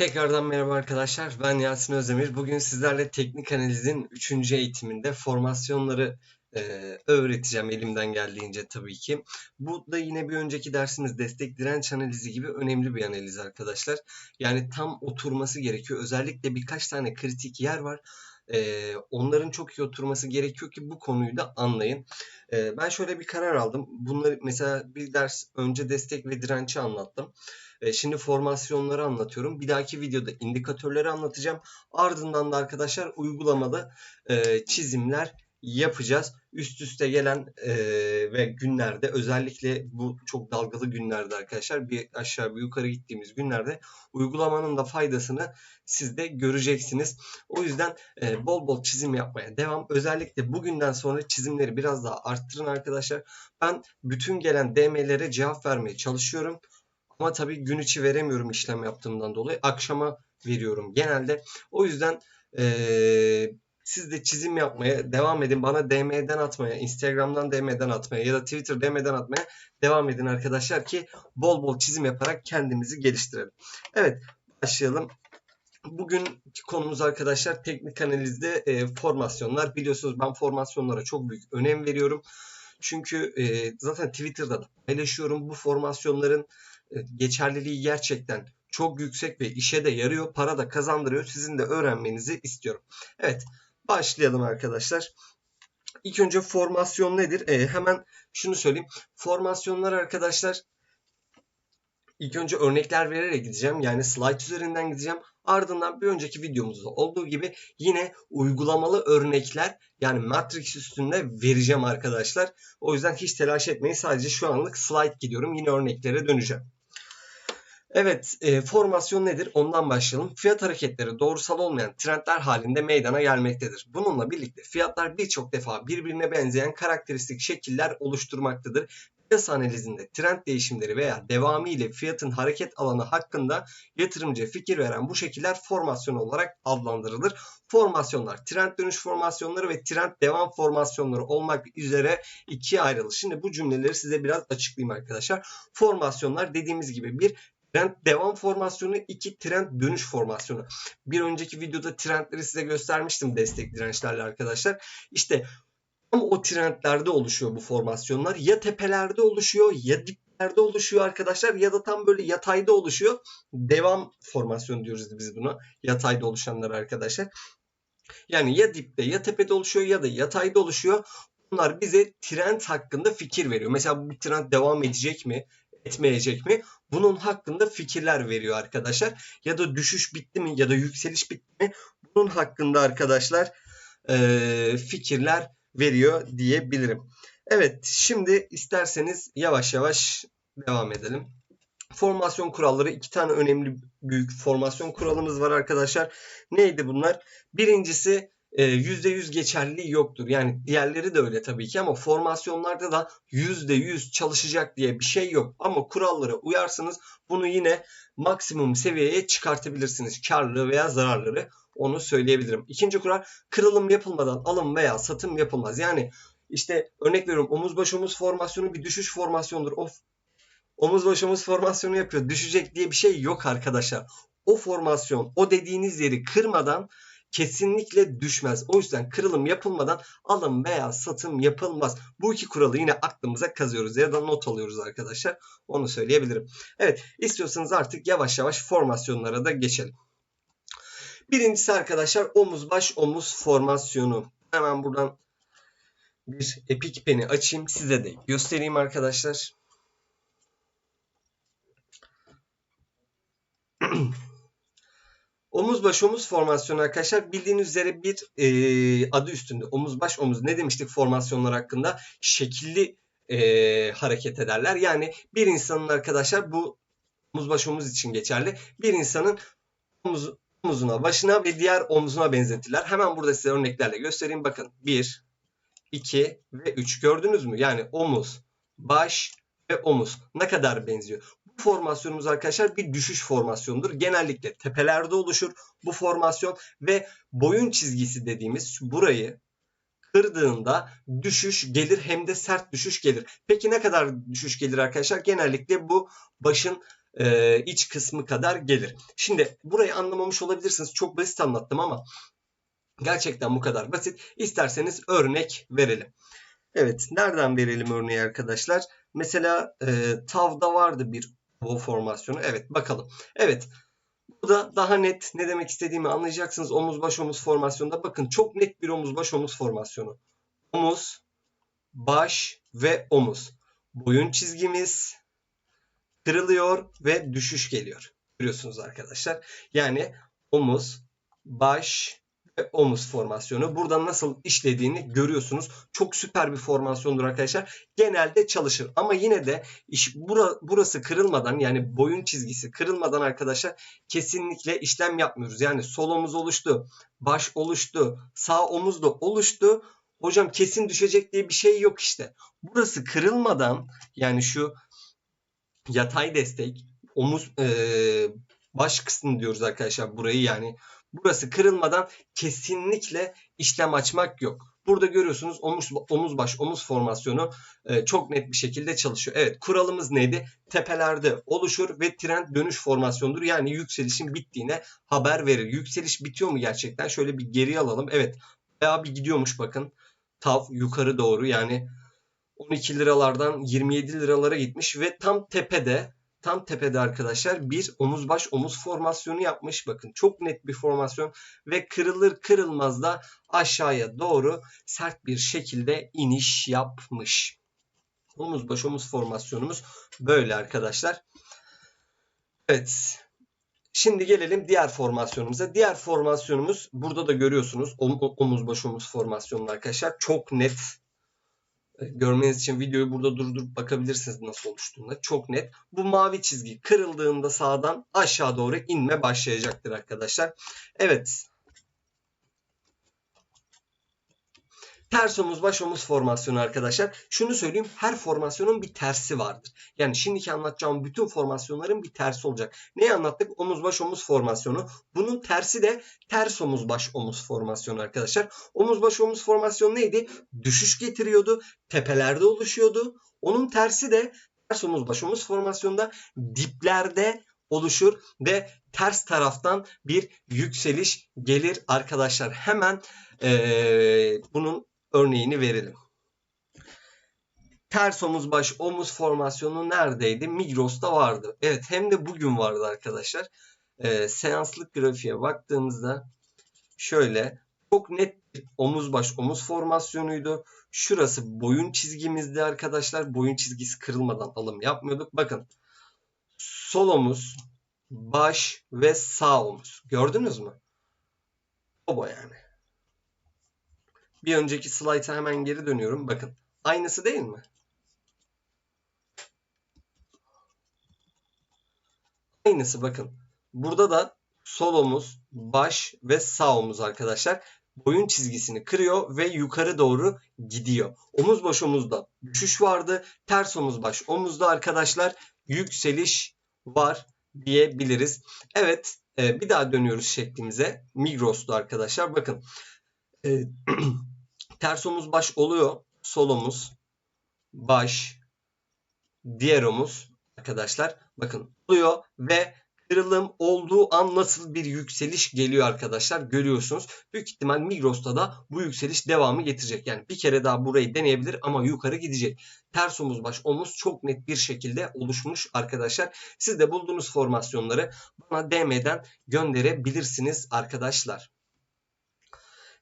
Tekrardan merhaba arkadaşlar. Ben Yasin Özdemir. Bugün sizlerle teknik analizin 3. eğitiminde formasyonları e, öğreteceğim elimden geldiğince tabii ki. Bu da yine bir önceki dersimiz destek direnç analizi gibi önemli bir analiz arkadaşlar. Yani tam oturması gerekiyor. Özellikle birkaç tane kritik yer var. E, onların çok iyi oturması gerekiyor ki bu konuyu da anlayın. E, ben şöyle bir karar aldım. Bunları mesela bir ders önce destek ve direnci anlattım. E, Şimdi formasyonları anlatıyorum. Bir dahaki videoda indikatörleri anlatacağım. Ardından da arkadaşlar uygulamada e, çizimler yapacağız. Üst üste gelen e, ve günlerde özellikle bu çok dalgalı günlerde arkadaşlar bir aşağı bir yukarı gittiğimiz günlerde uygulamanın da faydasını siz de göreceksiniz. O yüzden bol bol çizim yapmaya devam. Özellikle bugünden sonra çizimleri biraz daha arttırın arkadaşlar. Ben bütün gelen DM'lere cevap vermeye çalışıyorum. Ama tabii gün içi veremiyorum işlem yaptığımdan dolayı. Akşama veriyorum genelde. O yüzden eee, siz de çizim yapmaya devam edin. Bana DM'den atmaya, Instagram'dan DM'den atmaya ya da Twitter DM'den atmaya devam edin arkadaşlar ki bol bol çizim yaparak kendimizi geliştirelim. Evet başlayalım. Bugün konumuz arkadaşlar teknik analizde e, formasyonlar. Biliyorsunuz ben formasyonlara çok büyük önem veriyorum. Çünkü e, zaten Twitter'da da paylaşıyorum bu formasyonların geçerliliği gerçekten çok yüksek ve işe de yarıyor, para da kazandırıyor. Sizin de öğrenmenizi istiyorum. Evet, başlayalım arkadaşlar. İlk önce formasyon nedir? E, hemen şunu söyleyeyim. Formasyonlar arkadaşlar ilk önce örnekler vererek gideceğim. Yani slide üzerinden gideceğim. Ardından bir önceki videomuzda olduğu gibi yine uygulamalı örnekler yani Matrix üstünde vereceğim arkadaşlar. O yüzden hiç telaş etmeyin. Sadece şu anlık slide gidiyorum. Yine örneklere döneceğim. Evet, e, formasyon nedir? Ondan başlayalım. Fiyat hareketleri doğrusal olmayan trendler halinde meydana gelmektedir. Bununla birlikte fiyatlar birçok defa birbirine benzeyen karakteristik şekiller oluşturmaktadır. Piyasa analizinde trend değişimleri veya devamı ile fiyatın hareket alanı hakkında yatırımcıya fikir veren bu şekiller formasyon olarak adlandırılır. Formasyonlar, trend dönüş formasyonları ve trend devam formasyonları olmak üzere ikiye ayrılır. Şimdi bu cümleleri size biraz açıklayayım arkadaşlar. Formasyonlar dediğimiz gibi bir Trend devam formasyonu, iki trend dönüş formasyonu. Bir önceki videoda trendleri size göstermiştim destek dirençlerle arkadaşlar. İşte tam o trendlerde oluşuyor bu formasyonlar. Ya tepelerde oluşuyor ya diplerde oluşuyor arkadaşlar ya da tam böyle yatayda oluşuyor. Devam formasyon diyoruz biz buna. Yatayda oluşanlar arkadaşlar. Yani ya dipte ya tepede oluşuyor ya da yatayda oluşuyor. Bunlar bize trend hakkında fikir veriyor. Mesela bu trend devam edecek mi? Etmeyecek mi? Bunun hakkında fikirler veriyor arkadaşlar. Ya da düşüş bitti mi ya da yükseliş bitti mi? Bunun hakkında arkadaşlar e, fikirler veriyor diyebilirim. Evet şimdi isterseniz yavaş yavaş devam edelim. Formasyon kuralları iki tane önemli büyük formasyon kuralımız var arkadaşlar. Neydi bunlar? Birincisi %100 geçerliliği yoktur. Yani diğerleri de öyle tabii ki ama formasyonlarda da %100 çalışacak diye bir şey yok. Ama kurallara uyarsınız bunu yine maksimum seviyeye çıkartabilirsiniz. Karlı veya zararları onu söyleyebilirim. İkinci kural kırılım yapılmadan alım veya satım yapılmaz. Yani işte örnek veriyorum omuz baş omuz formasyonu bir düşüş formasyonudur. Of omuz baş omuz formasyonu yapıyor. Düşecek diye bir şey yok arkadaşlar. O formasyon o dediğiniz yeri kırmadan kesinlikle düşmez. O yüzden kırılım yapılmadan alım veya satım yapılmaz. Bu iki kuralı yine aklımıza kazıyoruz ya da not alıyoruz arkadaşlar. Onu söyleyebilirim. Evet istiyorsanız artık yavaş yavaş formasyonlara da geçelim. Birincisi arkadaşlar omuz baş omuz formasyonu. Hemen buradan bir epik peni açayım size de göstereyim arkadaşlar. Omuz baş omuz formasyonu arkadaşlar bildiğiniz üzere bir e, adı üstünde omuz baş omuz ne demiştik formasyonlar hakkında şekilli e, hareket ederler. Yani bir insanın arkadaşlar bu omuz baş omuz için geçerli. Bir insanın omuz, omuzuna başına ve diğer omzuna benzetirler. Hemen burada size örneklerle göstereyim. Bakın 1, 2 ve 3 gördünüz mü? Yani omuz, baş ve omuz ne kadar benziyor formasyonumuz arkadaşlar bir düşüş formasyonudur. Genellikle tepelerde oluşur bu formasyon ve boyun çizgisi dediğimiz burayı kırdığında düşüş gelir hem de sert düşüş gelir. Peki ne kadar düşüş gelir arkadaşlar? Genellikle bu başın e, iç kısmı kadar gelir. Şimdi burayı anlamamış olabilirsiniz. Çok basit anlattım ama gerçekten bu kadar basit. İsterseniz örnek verelim. Evet nereden verelim örneği arkadaşlar? Mesela e, tavda vardı bir o formasyonu. Evet bakalım. Evet Burada daha net ne demek istediğimi anlayacaksınız. Omuz baş omuz formasyonda bakın çok net bir omuz baş omuz formasyonu. Omuz, baş ve omuz. Boyun çizgimiz kırılıyor ve düşüş geliyor. Görüyorsunuz arkadaşlar. Yani omuz, baş, omuz formasyonu. Burada nasıl işlediğini görüyorsunuz. Çok süper bir formasyondur arkadaşlar. Genelde çalışır ama yine de iş bura, burası kırılmadan yani boyun çizgisi kırılmadan arkadaşlar kesinlikle işlem yapmıyoruz. Yani sol omuz oluştu, baş oluştu, sağ omuz da oluştu. Hocam kesin düşecek diye bir şey yok işte. Burası kırılmadan yani şu yatay destek omuz e, baş kısmı diyoruz arkadaşlar burayı yani Burası kırılmadan kesinlikle işlem açmak yok. Burada görüyorsunuz omuz, omuz baş omuz formasyonu e, çok net bir şekilde çalışıyor. Evet kuralımız neydi? Tepelerde oluşur ve trend dönüş formasyonudur. Yani yükselişin bittiğine haber verir. Yükseliş bitiyor mu gerçekten? Şöyle bir geri alalım. Evet bayağı bir gidiyormuş bakın. Tav yukarı doğru yani 12 liralardan 27 liralara gitmiş ve tam tepede tam tepede arkadaşlar bir omuz baş omuz formasyonu yapmış. Bakın çok net bir formasyon ve kırılır kırılmaz da aşağıya doğru sert bir şekilde iniş yapmış. Omuz baş omuz formasyonumuz böyle arkadaşlar. Evet. Şimdi gelelim diğer formasyonumuza. Diğer formasyonumuz burada da görüyorsunuz omuz baş omuz formasyonu arkadaşlar. Çok net görmeniz için videoyu burada durdurup bakabilirsiniz nasıl oluştuğunda. Çok net. Bu mavi çizgi kırıldığında sağdan aşağı doğru inme başlayacaktır arkadaşlar. Evet Ters omuz baş omuz formasyonu arkadaşlar. Şunu söyleyeyim her formasyonun bir tersi vardır. Yani şimdiki anlatacağım bütün formasyonların bir tersi olacak. Neyi anlattık? Omuz baş omuz formasyonu. Bunun tersi de ters omuz baş omuz formasyonu arkadaşlar. Omuz baş omuz formasyonu neydi? Düşüş getiriyordu. Tepelerde oluşuyordu. Onun tersi de ters omuz baş omuz formasyonda diplerde oluşur ve ters taraftan bir yükseliş gelir arkadaşlar. Hemen ee, bunun örneğini verelim. Ters omuz baş omuz formasyonu neredeydi? Migros'ta vardı. Evet hem de bugün vardı arkadaşlar. E, seanslık grafiğe baktığımızda şöyle çok net bir omuz baş omuz formasyonuydu. Şurası boyun çizgimizdi arkadaşlar. Boyun çizgisi kırılmadan alım yapmıyorduk. Bakın sol omuz, baş ve sağ omuz. Gördünüz mü? O yani. Bir önceki slayta hemen geri dönüyorum. Bakın. Aynısı değil mi? Aynısı bakın. Burada da sol omuz, baş ve sağ omuz arkadaşlar boyun çizgisini kırıyor ve yukarı doğru gidiyor. Omuz baş omuzda düşüş vardı. Ters omuz baş omuzda arkadaşlar yükseliş var diyebiliriz. Evet e, bir daha dönüyoruz şeklimize. Migros'ta arkadaşlar bakın. Ters omuz baş oluyor. Sol omuz, baş, diğer omuz arkadaşlar bakın oluyor ve kırılım olduğu an nasıl bir yükseliş geliyor arkadaşlar görüyorsunuz. Büyük ihtimal Migros'ta da bu yükseliş devamı getirecek. Yani bir kere daha burayı deneyebilir ama yukarı gidecek. Ters omuz baş omuz çok net bir şekilde oluşmuş arkadaşlar. Siz de bulduğunuz formasyonları bana DM'den gönderebilirsiniz arkadaşlar.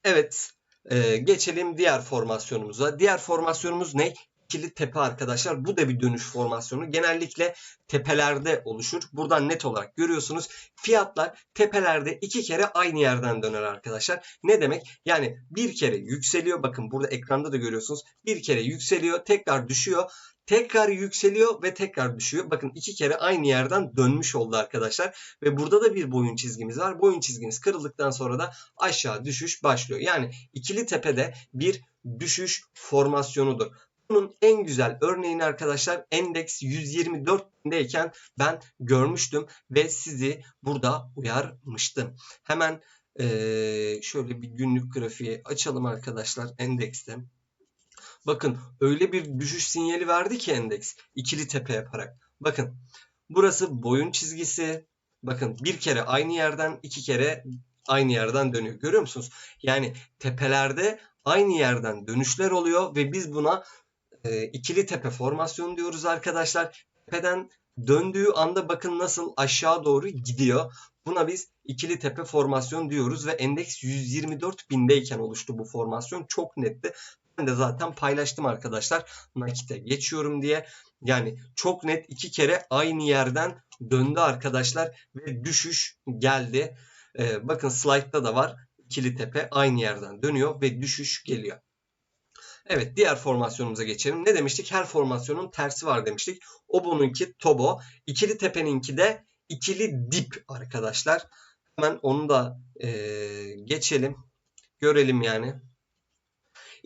Evet ee, geçelim diğer formasyonumuza. Diğer formasyonumuz ne? İkili tepe arkadaşlar. Bu da bir dönüş formasyonu. Genellikle tepelerde oluşur. Buradan net olarak görüyorsunuz. Fiyatlar tepelerde iki kere aynı yerden döner arkadaşlar. Ne demek? Yani bir kere yükseliyor. Bakın burada ekranda da görüyorsunuz. Bir kere yükseliyor. Tekrar düşüyor. Tekrar yükseliyor ve tekrar düşüyor. Bakın iki kere aynı yerden dönmüş oldu arkadaşlar. Ve burada da bir boyun çizgimiz var. Boyun çizgimiz kırıldıktan sonra da aşağı düşüş başlıyor. Yani ikili tepede bir düşüş formasyonudur. Bunun en güzel örneğini arkadaşlar endeks 124'deyken ben görmüştüm ve sizi burada uyarmıştım. Hemen ee, şöyle bir günlük grafiği açalım arkadaşlar endekste. Bakın öyle bir düşüş sinyali verdi ki endeks ikili tepe yaparak. Bakın Burası boyun çizgisi. Bakın bir kere aynı yerden iki kere aynı yerden dönüyor. Görüyor musunuz? Yani tepelerde aynı yerden dönüşler oluyor ve biz buna e, ikili tepe formasyonu diyoruz arkadaşlar. Tepeden döndüğü anda bakın nasıl aşağı doğru gidiyor. Buna biz ikili tepe formasyon diyoruz ve endeks 124 bindeyken oluştu bu formasyon. Çok netti. De zaten paylaştım arkadaşlar. Nakite geçiyorum diye. Yani çok net iki kere aynı yerden döndü arkadaşlar ve düşüş geldi. Ee, bakın slide'da da var. İkili tepe aynı yerden dönüyor ve düşüş geliyor. Evet diğer formasyonumuza geçelim. Ne demiştik? Her formasyonun tersi var demiştik. O bununki Tobo. İkili tepeninki de ikili dip arkadaşlar. Hemen onu da e, geçelim. Görelim yani.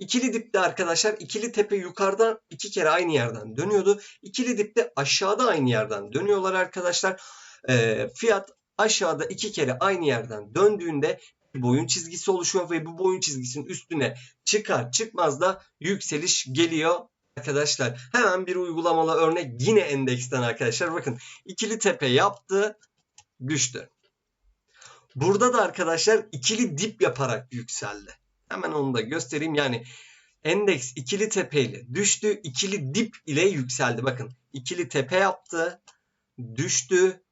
İkili dipte arkadaşlar ikili tepe yukarıdan iki kere aynı yerden dönüyordu. İkili dipte aşağıda aynı yerden dönüyorlar arkadaşlar. E, fiyat aşağıda iki kere aynı yerden döndüğünde boyun çizgisi oluşuyor ve bu boyun çizgisinin üstüne çıkar çıkmaz da yükseliş geliyor arkadaşlar. Hemen bir uygulamalı örnek yine endeksten arkadaşlar. Bakın ikili tepe yaptı düştü. Burada da arkadaşlar ikili dip yaparak yükseldi. Hemen onu da göstereyim. Yani endeks ikili tepe ile düştü. ikili dip ile yükseldi. Bakın ikili tepe yaptı. Düştü.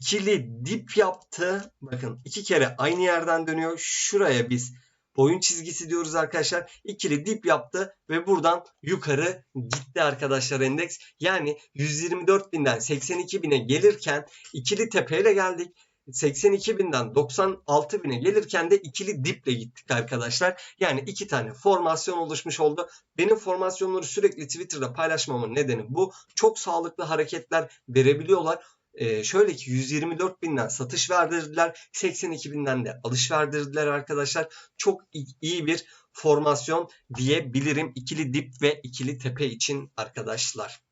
ikili dip yaptı. Bakın iki kere aynı yerden dönüyor. Şuraya biz boyun çizgisi diyoruz arkadaşlar. İkili dip yaptı ve buradan yukarı gitti arkadaşlar endeks. Yani 124 binden 82 bine gelirken ikili tepeyle geldik. 82 binden 96 bine gelirken de ikili diple gittik arkadaşlar. Yani iki tane formasyon oluşmuş oldu. Benim formasyonları sürekli Twitter'da paylaşmamın nedeni bu. Çok sağlıklı hareketler verebiliyorlar. Ee, şöyle ki 124 binden satış verdirdiler. 82 binden de alış verdirdiler arkadaşlar. Çok iyi bir formasyon diyebilirim. ikili dip ve ikili tepe için arkadaşlar.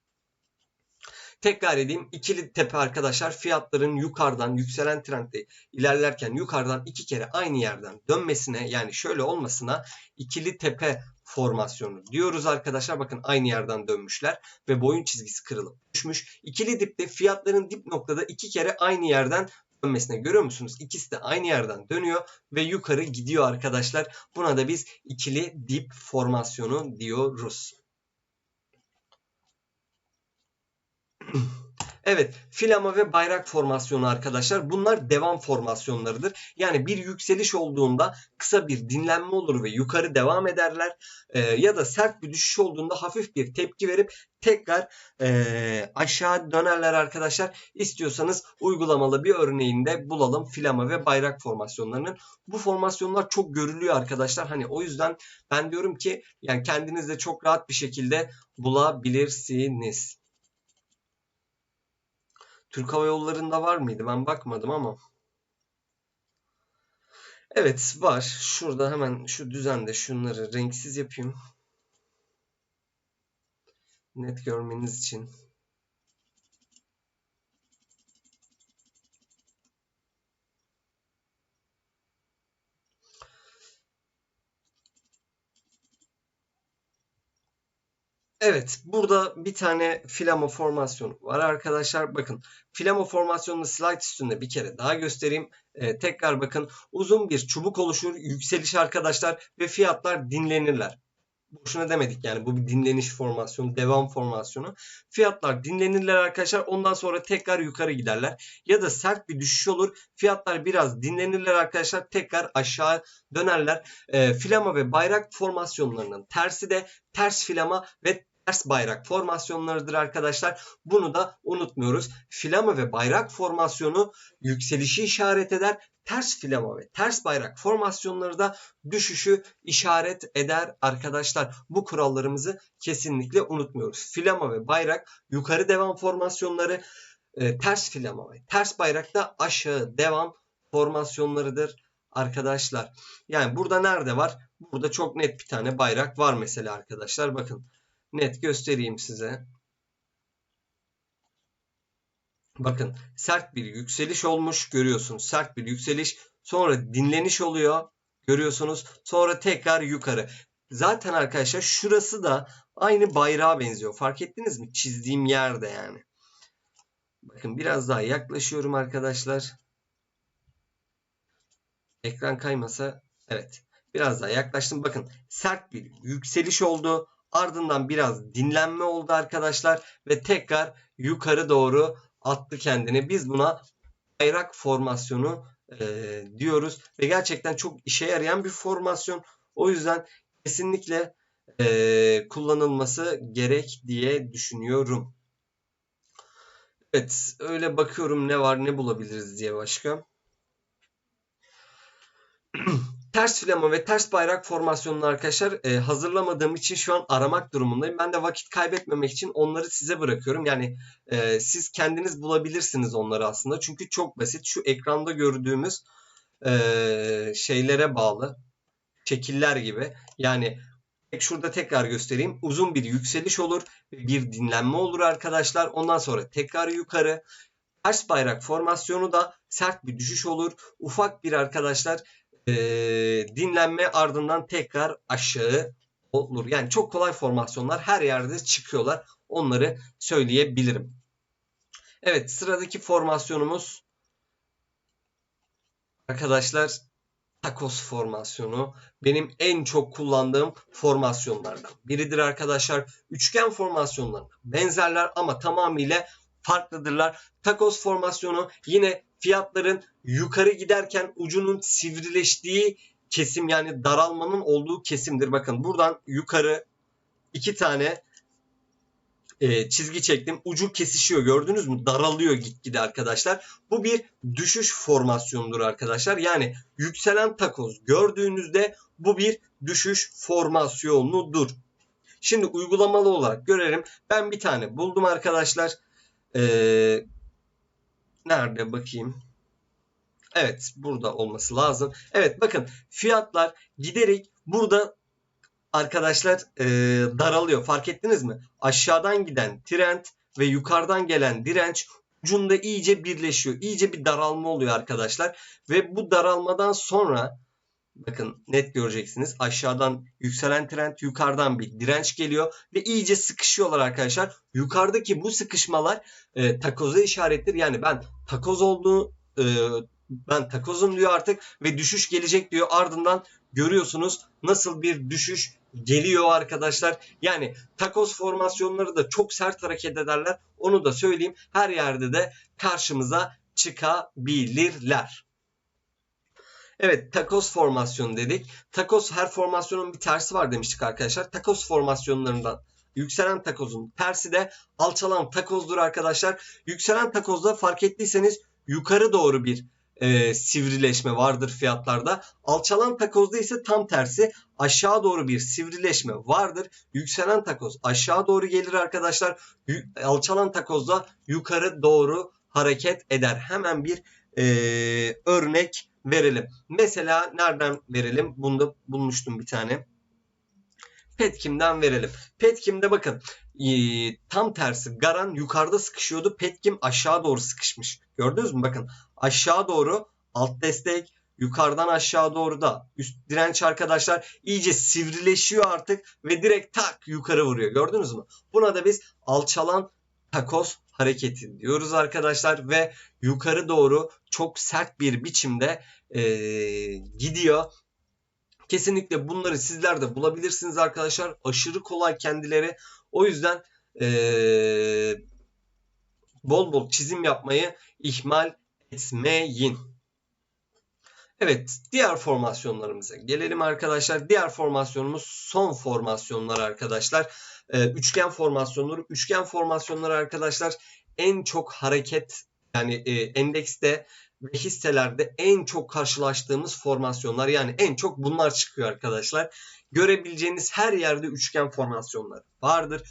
Tekrar edeyim. ikili tepe arkadaşlar fiyatların yukarıdan yükselen trendde ilerlerken yukarıdan iki kere aynı yerden dönmesine yani şöyle olmasına ikili tepe formasyonu diyoruz arkadaşlar. Bakın aynı yerden dönmüşler ve boyun çizgisi kırılıp düşmüş. İkili dipte fiyatların dip noktada iki kere aynı yerden dönmesine görüyor musunuz? İkisi de aynı yerden dönüyor ve yukarı gidiyor arkadaşlar. Buna da biz ikili dip formasyonu diyoruz. Evet filama ve bayrak formasyonu arkadaşlar bunlar devam formasyonlarıdır. Yani bir yükseliş olduğunda kısa bir dinlenme olur ve yukarı devam ederler. Ee, ya da sert bir düşüş olduğunda hafif bir tepki verip tekrar e, aşağı dönerler arkadaşlar. İstiyorsanız uygulamalı bir örneğinde bulalım filama ve bayrak formasyonlarının. Bu formasyonlar çok görülüyor arkadaşlar. Hani o yüzden ben diyorum ki yani kendiniz de çok rahat bir şekilde bulabilirsiniz. Türk Hava Yolları'nda var mıydı? Ben bakmadım ama. Evet var. Şurada hemen şu düzende şunları renksiz yapayım. Net görmeniz için. Evet, burada bir tane filama formasyonu var arkadaşlar. Bakın, filama formasyonunu slide üstünde bir kere daha göstereyim. Ee, tekrar bakın, uzun bir çubuk oluşur, yükseliş arkadaşlar ve fiyatlar dinlenirler. Boşuna demedik yani bu bir dinleniş formasyonu, devam formasyonu. Fiyatlar dinlenirler arkadaşlar. Ondan sonra tekrar yukarı giderler. Ya da sert bir düşüş olur. Fiyatlar biraz dinlenirler arkadaşlar. Tekrar aşağı dönerler. E, filama ve bayrak formasyonlarının tersi de ters filama ve ters bayrak formasyonlarıdır arkadaşlar. Bunu da unutmuyoruz. Filama ve bayrak formasyonu yükselişi işaret eder. Ters filama ve ters bayrak formasyonları da düşüşü işaret eder arkadaşlar. Bu kurallarımızı kesinlikle unutmuyoruz. Filama ve bayrak yukarı devam formasyonları, e, ters filama ve ters bayrak da aşağı devam formasyonlarıdır arkadaşlar. Yani burada nerede var? Burada çok net bir tane bayrak var mesela arkadaşlar. Bakın net göstereyim size. Bakın sert bir yükseliş olmuş görüyorsunuz. Sert bir yükseliş sonra dinleniş oluyor görüyorsunuz. Sonra tekrar yukarı. Zaten arkadaşlar şurası da aynı bayrağa benziyor. Fark ettiniz mi? Çizdiğim yerde yani. Bakın biraz daha yaklaşıyorum arkadaşlar. Ekran kaymasa evet. Biraz daha yaklaştım. Bakın sert bir yükseliş oldu. Ardından biraz dinlenme oldu arkadaşlar ve tekrar yukarı doğru attı kendini. Biz buna bayrak formasyonu e, diyoruz ve gerçekten çok işe yarayan bir formasyon. O yüzden kesinlikle e, kullanılması gerek diye düşünüyorum. Evet öyle bakıyorum ne var ne bulabiliriz diye başka. ters filama ve ters bayrak formasyonunu arkadaşlar e, hazırlamadığım için şu an aramak durumundayım. Ben de vakit kaybetmemek için onları size bırakıyorum. Yani e, siz kendiniz bulabilirsiniz onları aslında. Çünkü çok basit. Şu ekranda gördüğümüz e, şeylere bağlı. Şekiller gibi. Yani şurada tekrar göstereyim. Uzun bir yükseliş olur. Bir dinlenme olur arkadaşlar. Ondan sonra tekrar yukarı. Ters bayrak formasyonu da sert bir düşüş olur. Ufak bir arkadaşlar e, dinlenme ardından tekrar aşağı olur. Yani çok kolay formasyonlar her yerde çıkıyorlar. Onları söyleyebilirim. Evet sıradaki formasyonumuz arkadaşlar takos formasyonu benim en çok kullandığım formasyonlardan biridir arkadaşlar. Üçgen formasyonlarına benzerler ama tamamıyla farklıdırlar. Takos formasyonu yine fiyatların yukarı giderken ucunun sivrileştiği kesim yani daralmanın olduğu kesimdir. Bakın buradan yukarı iki tane e, çizgi çektim. Ucu kesişiyor gördünüz mü? Daralıyor gitgide arkadaşlar. Bu bir düşüş formasyonudur arkadaşlar. Yani yükselen takoz gördüğünüzde bu bir düşüş formasyonudur. Şimdi uygulamalı olarak görelim. Ben bir tane buldum arkadaşlar. Ee, nerede bakayım? Evet burada olması lazım. Evet bakın fiyatlar giderek burada arkadaşlar e, daralıyor. Fark ettiniz mi? Aşağıdan giden trend ve yukarıdan gelen direnç ucunda iyice birleşiyor. İyice bir daralma oluyor arkadaşlar. Ve bu daralmadan sonra bakın net göreceksiniz. Aşağıdan yükselen trend yukarıdan bir direnç geliyor ve iyice sıkışıyorlar arkadaşlar. Yukarıdaki bu sıkışmalar e, takoza işarettir. Yani ben takoz olduğu e, ben takozum diyor artık ve düşüş gelecek diyor. Ardından görüyorsunuz nasıl bir düşüş geliyor arkadaşlar. Yani takoz formasyonları da çok sert hareket ederler. Onu da söyleyeyim. Her yerde de karşımıza çıkabilirler. Evet takoz formasyonu dedik. Takoz her formasyonun bir tersi var demiştik arkadaşlar. Takoz formasyonlarından yükselen takozun tersi de alçalan takozdur arkadaşlar. Yükselen takozda fark ettiyseniz yukarı doğru bir e, sivrileşme vardır fiyatlarda. Alçalan takozda ise tam tersi aşağı doğru bir sivrileşme vardır. Yükselen takoz aşağı doğru gelir arkadaşlar. Alçalan takozda yukarı doğru hareket eder. Hemen bir e, örnek verelim. Mesela nereden verelim? Bunda bulmuştum bir tane. Petkim'den verelim. Petkim'de bakın e, tam tersi Garan yukarıda sıkışıyordu. Petkim aşağı doğru sıkışmış. Gördünüz mü? Bakın aşağı doğru alt destek yukarıdan aşağı doğru da üst direnç arkadaşlar iyice sivrileşiyor artık ve direkt tak yukarı vuruyor. Gördünüz mü? Buna da biz alçalan takoz hareketi diyoruz arkadaşlar ve yukarı doğru çok sert bir biçimde e, gidiyor. Kesinlikle bunları sizler de bulabilirsiniz arkadaşlar. Aşırı kolay kendileri. O yüzden ee, bol bol çizim yapmayı ihmal etmeyin. Evet diğer formasyonlarımıza gelelim arkadaşlar. Diğer formasyonumuz son formasyonlar arkadaşlar. Ee, üçgen formasyonları. Üçgen formasyonları arkadaşlar en çok hareket yani e, endekste ve hisselerde en çok karşılaştığımız formasyonlar yani en çok bunlar çıkıyor arkadaşlar. Görebileceğiniz her yerde üçgen formasyonları vardır.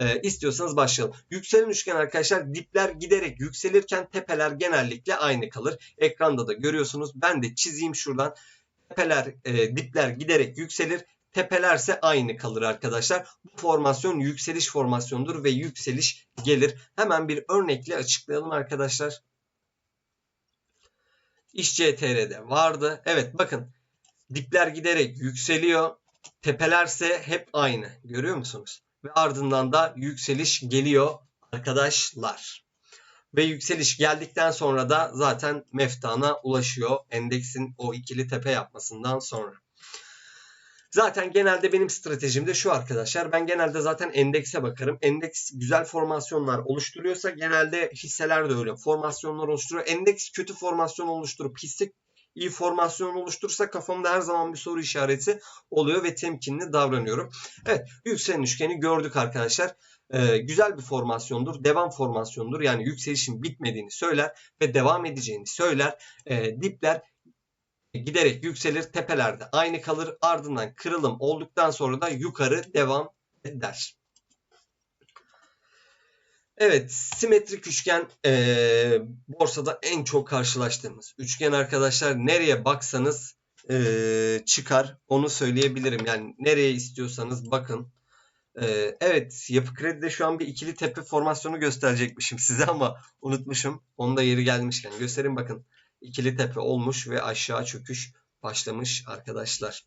Ee, istiyorsanız başlayalım. Yükselen üçgen arkadaşlar dipler giderek yükselirken tepeler genellikle aynı kalır. Ekranda da görüyorsunuz. Ben de çizeyim şuradan. Tepeler, e, dipler giderek yükselir. Tepelerse aynı kalır arkadaşlar. Bu formasyon yükseliş formasyonudur ve yükseliş gelir. Hemen bir örnekle açıklayalım arkadaşlar. İş CTR'de vardı. Evet bakın dipler giderek yükseliyor. Tepelerse hep aynı. Görüyor musunuz? Ve ardından da yükseliş geliyor arkadaşlar. Ve yükseliş geldikten sonra da zaten meftana ulaşıyor. Endeksin o ikili tepe yapmasından sonra. Zaten genelde benim stratejim de şu arkadaşlar. Ben genelde zaten endekse bakarım. Endeks güzel formasyonlar oluşturuyorsa genelde hisseler de öyle formasyonlar oluşturuyor. Endeks kötü formasyon oluşturup hisse iyi formasyon oluşturursa kafamda her zaman bir soru işareti oluyor ve temkinli davranıyorum. Evet yükselen üçgeni gördük arkadaşlar. Ee, güzel bir formasyondur. Devam formasyondur. Yani yükselişin bitmediğini söyler ve devam edeceğini söyler. Ee, dipler giderek yükselir. Tepelerde aynı kalır. Ardından kırılım olduktan sonra da yukarı devam eder. Evet, simetrik üçgen e, borsada en çok karşılaştığımız üçgen arkadaşlar. Nereye baksanız e, çıkar. Onu söyleyebilirim. Yani nereye istiyorsanız bakın. E, evet, Yapı Kredi'de şu an bir ikili tepe formasyonu gösterecekmişim size ama unutmuşum. Onu da yeri gelmişken göstereyim bakın. İkili tepe olmuş ve aşağı çöküş başlamış arkadaşlar.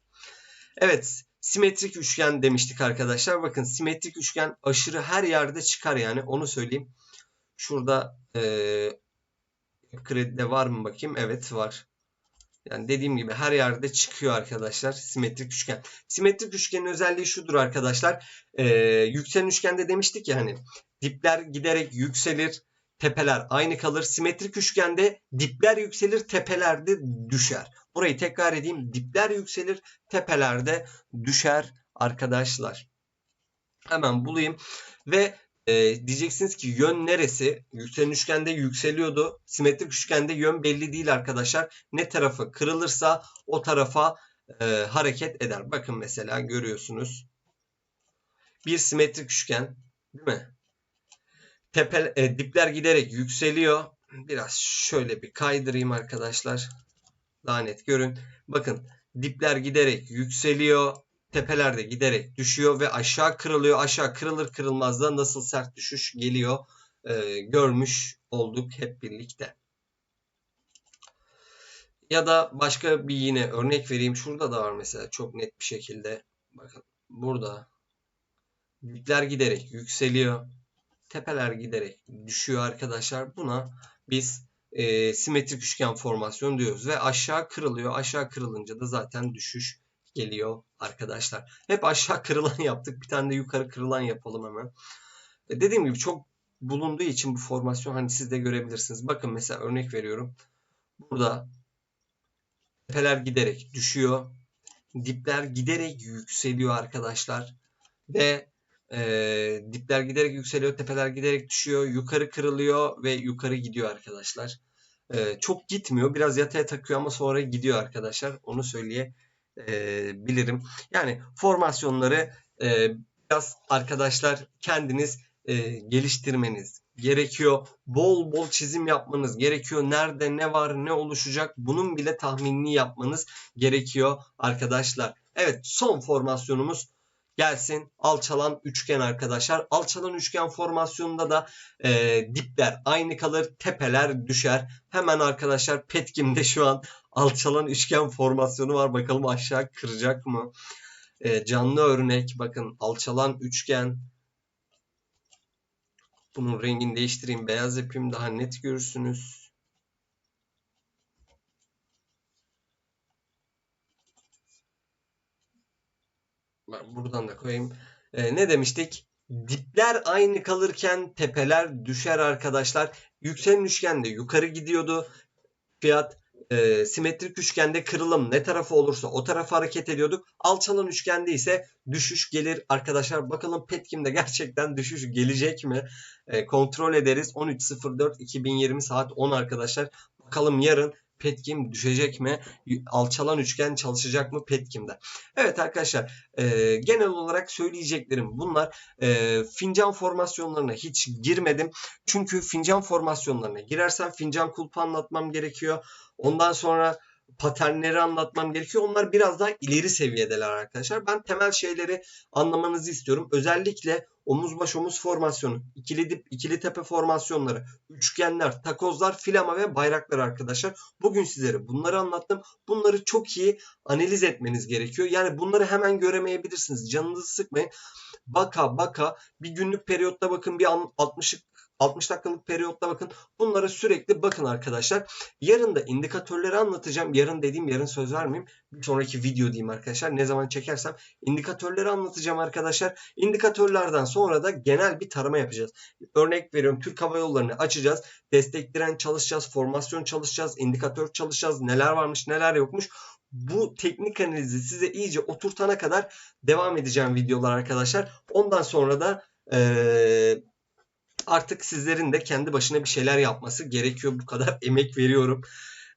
Evet, simetrik üçgen demiştik arkadaşlar. Bakın simetrik üçgen aşırı her yerde çıkar yani onu söyleyeyim. Şurada e, kredide var mı bakayım? Evet var. Yani dediğim gibi her yerde çıkıyor arkadaşlar simetrik üçgen. Simetrik üçgenin özelliği şudur arkadaşlar. E, yükselen üçgende demiştik ya hani dipler giderek yükselir. Tepeler aynı kalır. Simetrik üçgende dipler yükselir, tepelerde düşer. Burayı tekrar edeyim. Dipler yükselir, tepelerde düşer arkadaşlar. Hemen bulayım. Ve e, diyeceksiniz ki yön neresi? Yükselen üçgende yükseliyordu. Simetrik üçgende yön belli değil arkadaşlar. Ne tarafı kırılırsa o tarafa e, hareket eder. Bakın mesela görüyorsunuz. Bir simetrik üçgen değil mi? Tepe, e, dipler giderek yükseliyor. Biraz şöyle bir kaydırayım arkadaşlar. Daha net görün. Bakın dipler giderek yükseliyor. Tepeler de giderek düşüyor ve aşağı kırılıyor. Aşağı kırılır kırılmaz da nasıl sert düşüş geliyor e, görmüş olduk hep birlikte. Ya da başka bir yine örnek vereyim. Şurada da var mesela çok net bir şekilde. Bakın burada dipler giderek yükseliyor. Tepeler giderek düşüyor arkadaşlar. Buna biz e, simetrik üçgen formasyon diyoruz ve aşağı kırılıyor. Aşağı kırılınca da zaten düşüş geliyor arkadaşlar. Hep aşağı kırılan yaptık. Bir tane de yukarı kırılan yapalım hemen. E, dediğim gibi çok bulunduğu için bu formasyon hani siz de görebilirsiniz. Bakın mesela örnek veriyorum. Burada tepeler giderek düşüyor. Dipler giderek yükseliyor arkadaşlar. Ve e, dipler giderek yükseliyor, tepeler giderek düşüyor, yukarı kırılıyor ve yukarı gidiyor arkadaşlar. E, çok gitmiyor, biraz yataya takıyor ama sonra gidiyor arkadaşlar. Onu söyleyebilirim. Yani formasyonları e, biraz arkadaşlar kendiniz e, geliştirmeniz gerekiyor. Bol bol çizim yapmanız gerekiyor. Nerede ne var, ne oluşacak bunun bile tahminini yapmanız gerekiyor arkadaşlar. Evet son formasyonumuz gelsin alçalan üçgen arkadaşlar. Alçalan üçgen formasyonunda da e, dipler aynı kalır, tepeler düşer. Hemen arkadaşlar Petkim'de şu an alçalan üçgen formasyonu var. Bakalım aşağı kıracak mı? E, canlı örnek bakın alçalan üçgen. Bunun rengini değiştireyim. Beyaz yapayım daha net görürsünüz. Buradan da koyayım. E, ne demiştik? Dipler aynı kalırken tepeler düşer arkadaşlar. Yükselen üçgende yukarı gidiyordu. Fiyat e, simetrik üçgende kırılım ne tarafı olursa o tarafa hareket ediyorduk. Alçalan üçgende ise düşüş gelir arkadaşlar. Bakalım Petkim'de gerçekten düşüş gelecek mi? E, kontrol ederiz. 13.04 2020 saat 10 arkadaşlar. Bakalım yarın Petkim düşecek mi? Alçalan üçgen çalışacak mı Petkim'de? Evet arkadaşlar e, genel olarak söyleyeceklerim bunlar. E, fincan formasyonlarına hiç girmedim. Çünkü fincan formasyonlarına girersem fincan kulpu anlatmam gerekiyor. Ondan sonra paternleri anlatmam gerekiyor. Onlar biraz daha ileri seviyedeler arkadaşlar. Ben temel şeyleri anlamanızı istiyorum. Özellikle omuz baş omuz formasyonu, ikili dip, ikili tepe formasyonları, üçgenler, takozlar, filama ve bayraklar arkadaşlar. Bugün sizlere bunları anlattım. Bunları çok iyi analiz etmeniz gerekiyor. Yani bunları hemen göremeyebilirsiniz. Canınızı sıkmayın. Baka baka bir günlük periyotta bakın bir 60'lık 60 dakikalık periyotla bakın. Bunlara sürekli bakın arkadaşlar. Yarın da indikatörleri anlatacağım. Yarın dediğim yarın söz vermeyeyim. Bir sonraki video diyeyim arkadaşlar. Ne zaman çekersem indikatörleri anlatacağım arkadaşlar. İndikatörlerden sonra da genel bir tarama yapacağız. Örnek veriyorum Türk Hava Yolları'nı açacağız. Destek diren çalışacağız. Formasyon çalışacağız. indikatör çalışacağız. Neler varmış neler yokmuş. Bu teknik analizi size iyice oturtana kadar devam edeceğim videolar arkadaşlar. Ondan sonra da eee artık sizlerin de kendi başına bir şeyler yapması gerekiyor. Bu kadar emek veriyorum.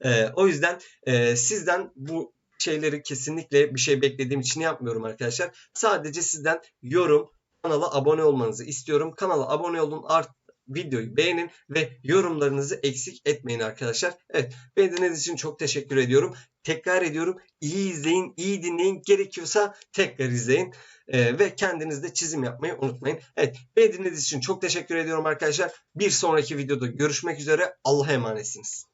Ee, o yüzden e, sizden bu şeyleri kesinlikle bir şey beklediğim için yapmıyorum arkadaşlar. Sadece sizden yorum, kanala abone olmanızı istiyorum. Kanala abone olun, art videoyu beğenin ve yorumlarınızı eksik etmeyin arkadaşlar. Evet, beni dinlediğiniz için çok teşekkür ediyorum. Tekrar ediyorum. iyi izleyin, iyi dinleyin. Gerekiyorsa tekrar izleyin. Ee, ve kendiniz de çizim yapmayı unutmayın. Evet, beni dinlediğiniz için çok teşekkür ediyorum arkadaşlar. Bir sonraki videoda görüşmek üzere. Allah'a emanetsiniz.